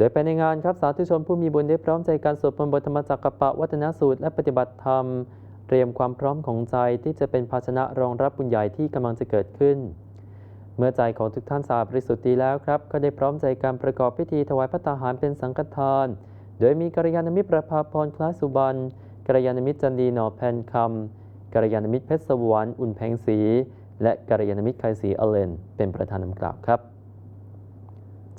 โดยภายในงานครับสาธุชนผู้มีบุญได้พร้อมใจการสวดมนต์บทธรรมจักรปะวัฒนสูตรและปฏิบัติธรรม เตรียมความพร้อมของใจที่จะเป็นภาชนะรองรับบุญใหญ่ที่กำลังจะเกิดขึ้น เมื่อใจของทุกท่านสะอาดบริสุทธิ์ดีแล้วครับ ก็ได้พร้อมใจการประกอบพิธีถวายพระตาหารเป็นสังฆทาน โดยมีกัลยาณมิตรประภาพรคล้ายสุบรรณกัลยาณมิตรจันดีหนอแพนคำกัลยาณมิตรเพชรสวรรค์อุ่นแพงศรีและกัลยาณมิตรไคศรีอเลน เป็นประธานนำกล่าวครับ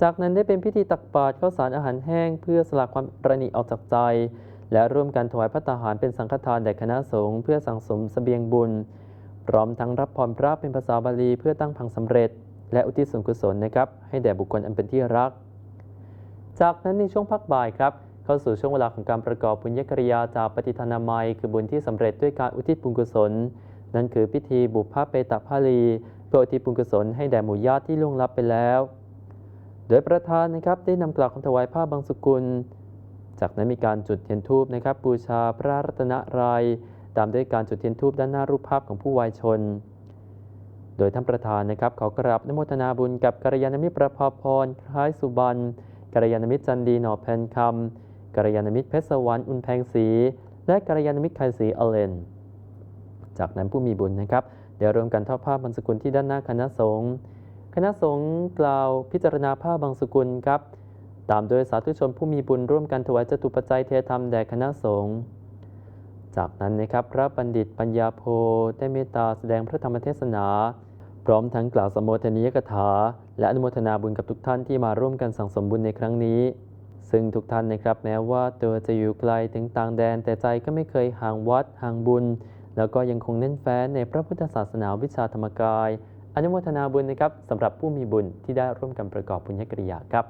จากนั้นได้เป็นพิธีตักบาตรข้าวสารอาหารแห้ง เพื่อสละความประณีออกจากใจ และร่วมกันถวายพระตาหารเป็นสังฆทานแด่คณะสงฆ์เพื่อสังสมเสบียงบุญ พร้อมทั้งรับพรพระเป็นภาษาบาลีเพื่อตั้งพังสำเร็จ และอุทิศส่วนกุศลนะครับ ให้แด่บุคคลอันเป็นที่รัก จากนั้นในช่วงพักบ่ายครับเข้าสู่ช่วงเวลาของการประกอบบุญญกริยาจากปฏิทานามัย คือบุญที่สำเร็จด้วยการอุทิศบุญกุศล นั่นคือพิธีบุพพเปตพาลีเพื่ออุทิศบุญกุศลให้แด่หมู่ญาติที่ล่วงลับไปแล้ว ดยประธานนะครับได้นำกล่าวคำถวายผ้าบางสกุล จากนั้นมีการจุดเทียนทูบนะครับบูชาพระรัตนรยัยตามด้วยการจุดเทียนทูบด้านหน้ารูปภาพของผู้วายชน โดยท่านประธานนะครับขอกราบนโมทนาบุญกับกัลยาณมิตรประภาพรคล้ายสุบรรณกัลยาณมิตรจันดีหน่อแพนคำกัลยาณมิตรเพชรสวรรค์อุ่นแพงศรีและกัลยาณมิตรไคศรีอเลน จากนั้นผู้มีบุญนะครับเดี๋ยวรวมกันทอดผ้าบางสกุลที่ด้านหน้าคณะสงฆ์ คณะสงฆ์กล่าวพิจารณาผ้าบางสกุลครับ ตามโดยสาธุชนผู้มีบุญร่วมกันถวายจตุปัจจัยเทธรรมแด่คณะสงฆ์จากนั้นนะครับพระบัณฑิตปัญญาโพได้เมตตาแสดงพระธรรมเทศนา พร้อมทั้งกล่าวสมโภชนียกถา และอนุโมทนาบุญกับทุกท่านที่มาร่วมกันสั่งสมบุญในครั้งนี้ ซึ่งทุกท่านนะครับแม้ว่าตัวจะอยู่ไกลถึงต่างแดนแต่ใจก็ไม่เคยห่างวัดห่างบุญ แล้วก็ยังคงเน้นแฟ้นในพระพุทธศาสนาวิชาธรรมกาย อนุโมทนาบุญนะครับสำหรับผู้มีบุญที่ได้ร่วมกันประกอบบุญญกริยาครับ